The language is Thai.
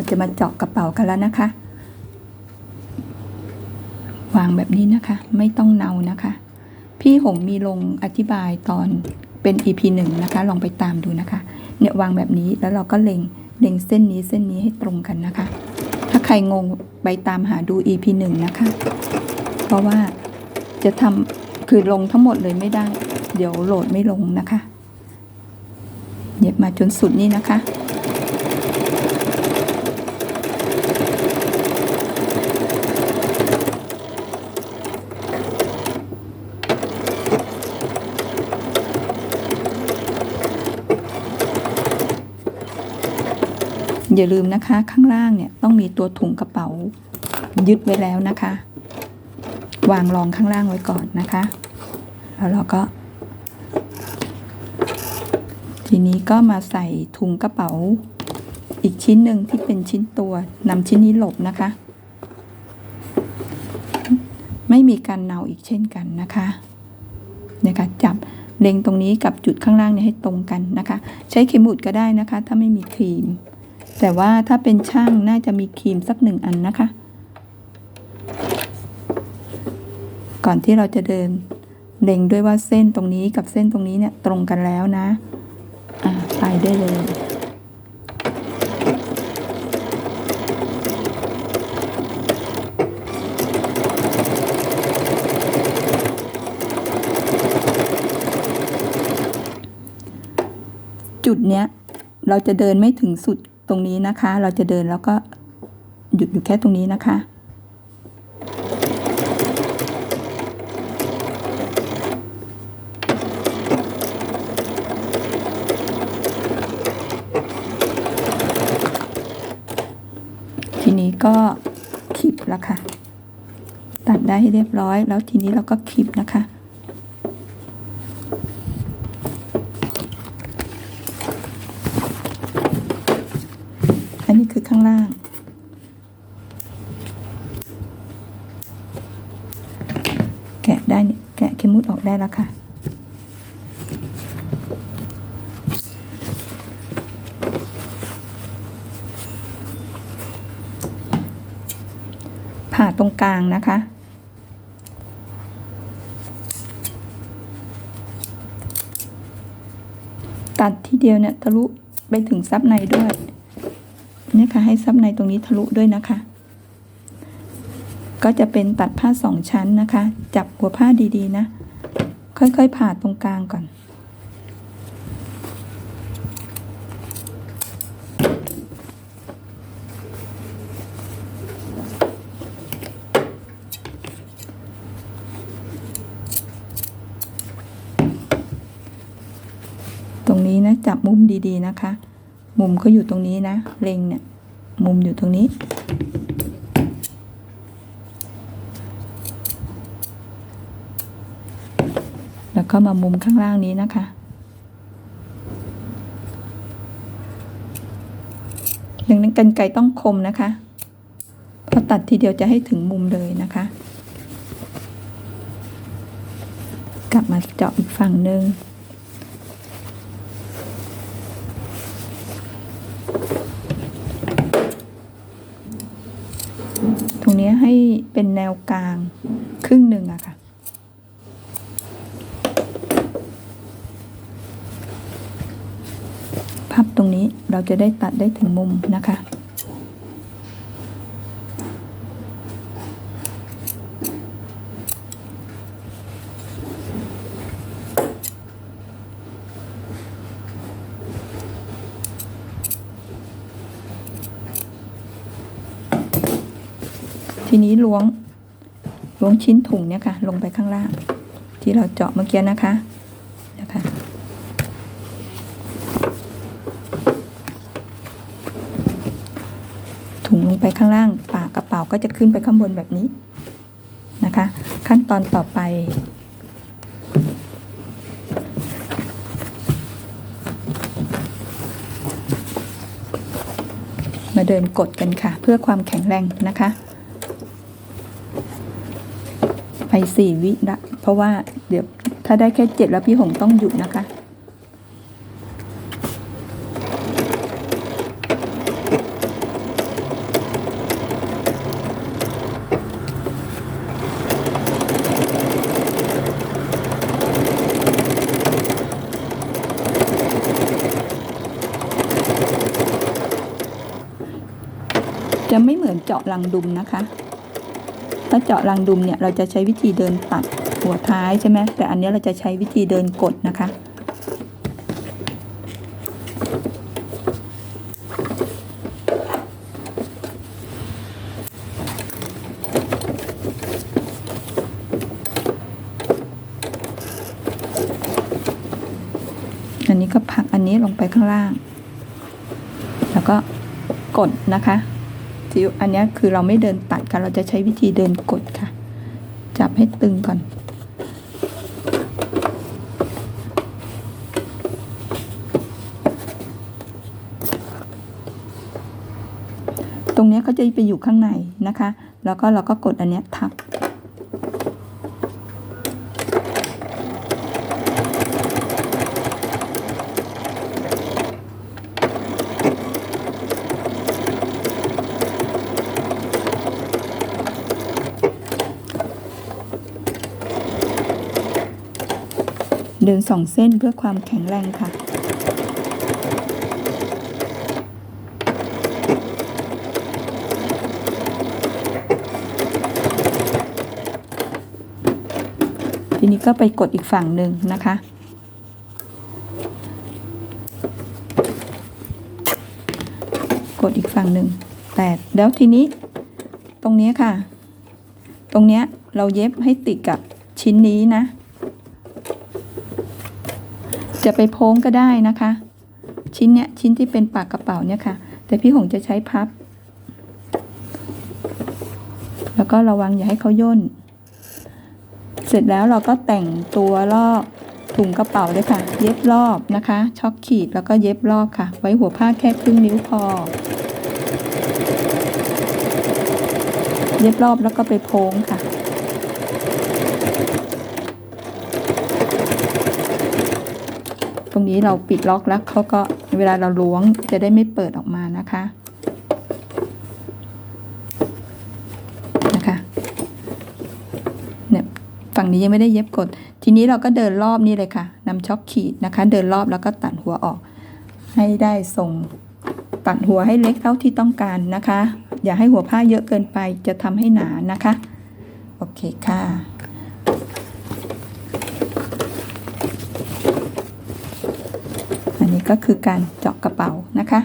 เราจะมาเจาะกระเป๋ากันแล้วนะคะ วางแบบนี้นะคะ ไม่ต้องเนานะคะ พี่หงมีลงอธิบายตอนเป็น EP หนึ่งนะคะ ลองไปตามดูนะคะ เนี่ยวางแบบนี้แล้วเราก็เล็งเล็งเส้นนี้เส้นนี้ให้ตรงกันนะคะ ถ้าใครงงไปตามหาดู EP หนึ่งนะคะ เพราะว่าจะทำคือลงทั้งหมดเลยไม่ได้ เดี๋ยวโหลดไม่ลงนะคะ เย็บมาจนสุดนี่นะคะ อย่าลืมนะคะข้างล่างเนี่ยต้องมีตัวถุงกระเป๋า ยึดไว้แล้วนะคะ วางรองข้างล่างไว้ก่อนนะคะ แล้วเราก็ ทีนี้ก็มาใส่ถุงกระเป๋า อีกชิ้นหนึ่งที่เป็นชิ้นตัวนำชิ้นนี้หลบนะคะ ไม่มีการเนาอีกเช่นกันนะคะนะคะจับเล็งตรงนี้กับจุดข้างล่างเนี่ยให้ตรงกันนะคะ ใช้เข็มหมุดก็ได้นะคะ ถ้าไม่มีครีม แต่ว่าถ้าเป็นช่างน่าจะมีครีมสักหนึ่งอันนะคะ ก่อนที่เราจะเดินเล็งด้วยว่าเส้นตรงนี้กับเส้นตรงนี้เนี่ยตรงกันแล้วนะ อ่าไปได้เลย จุดเนี้ยเราจะเดินไม่ถึงสุด ตรงนี้นะคะ เราจะเดินแล้วก็หยุดอยู่แค่ตรงนี้นะคะ ทีนี้ก็คลิปแล้วค่ะ ตัดได้ให้เรียบร้อยแล้วทีนี้เราก็คลิปนะคะ อันนี้คือข้างล่าง แกะได้เนี่ยแกะเข็มมุดออกได้แล้วค่ะ ผ่าตรงกลางนะคะตัดทีเดียวเนี่ยทะลุไปถึงซับในด้วย นี่ยค่ะให้ซับในตรงนี้ทะลุด้วยนะคะ ก็จะเป็นตัดผ้าสองชั้นนะคะ จับหัวผ้าดีๆนะ ค่อยๆผ่าตรงกลางก่อน ตรงนี้นะ จับมุมดีๆนะคะ มุมก็อยู่ตรงนี้นะ เล็งเนี่ย มุมอยู่ตรงนี้ แล้วก็มามุมข้างล่างนี้นะคะ ดังนั้นกันไกต้องคมนะคะพราะตัดทีเดียวจะให้ถึงมุมเลยนะคะ กลับมาเจาะอีกฝั่งหนึ่ง ตรงนี้ให้เป็นแนวกลางครึ่งหนึ่งอะค่ะ พับตรงนี้เราจะได้ตัดได้ถึงมุมนะคะ ทีนี้ล้วงล้วงชิ้นถุงเนี่ยค่ะ ลงไปข้างล่าง ที่เราเจาะเมื่อกี้นะคะนะคะถุงลงไปข้างล่าง ปากกระเป๋าก็จะขึ้นไปข้างบนแบบนี้นะคะ ขั้นตอนต่อไปมาเดินกดกันค่ะ เพื่อความแข็งแรงนะคะ ภัยสี่วิละเพราะว่าเดี๋ยวถ้าได้แค่เจ็ดแล้วพี่หงต้องหยุดนะคะจะไม่เหมือนเจาะลังดุมนะคะ ถ้าเจาะรังดุมเนี่ยเราจะใช้วิธีเดินตัดหัวท้ายใช่ไหมแต่อันนี้เราจะใช้วิธีเดินกดนะคะ อันนี้ก็ผลักอันนี้ลงไปข้างล่าง แล้วก็กดนะคะ ที่อันนี้คือเราไม่เดินตัดค่ะเราจะใช้วิธีเดินกดค่ะ จับให้ตึงก่อน ตรงนี้เขาจะไปอยู่ข้างในนะคะ แล้วก็เราก็กดอันนี้ทับ เดินสองเส้นเพื่อความแข็งแรงค่ะ ทีนี้ก็ไปกดอีกฝั่งหนึ่งนะคะกดอีกฝั่งหนึ่งแต่แล้วทีนี้ตรงนี้ค่ะ ตรงเนี้ยเราเย็บให้ติดกับชิ้นนี้นะ จะไปโพ้งก็ได้นะคะ ชิ้นเนี้ยชิ้นที่เป็นปากกระเป๋าเนี่ยค่ะ แต่พี่หงจะใช้พับ แล้วก็ระวังอย่าให้เขาย่น เสร็จแล้วเราก็แต่งตัวรอบถุงกระเป๋าด้วยค่ะ เย็บรอบนะคะ ช็อกขีดแล้วก็เย็บรอบค่ะ ไว้หัวผ้าแค่ครึ่งนิ้วพอ เย็บรอบแล้วก็ไปโพ้งค่ะ รงนี้เราปิดล็อกแล้วเขาก็เวลาเราล้วงจะได้ไม่เปิดออกมานะคะนะคะเนี่ยฝั่งนี้ยังไม่ได้เย็บกด ทีนี้เราก็เดินรอบนี้เลยค่ะนำช็อคขีดนะคะ เดินรอบแล้วก็ตัดหัวออก ให้ได้ทรงตัดหัวให้เล็กเท่าที่ต้องการนะคะ อย่าให้หัวผ้าเยอะเกินไปจะทำให้หนานะคะ โอเคค่ะ อัน นี้ก็คือการเจาะกระเป๋านะคะ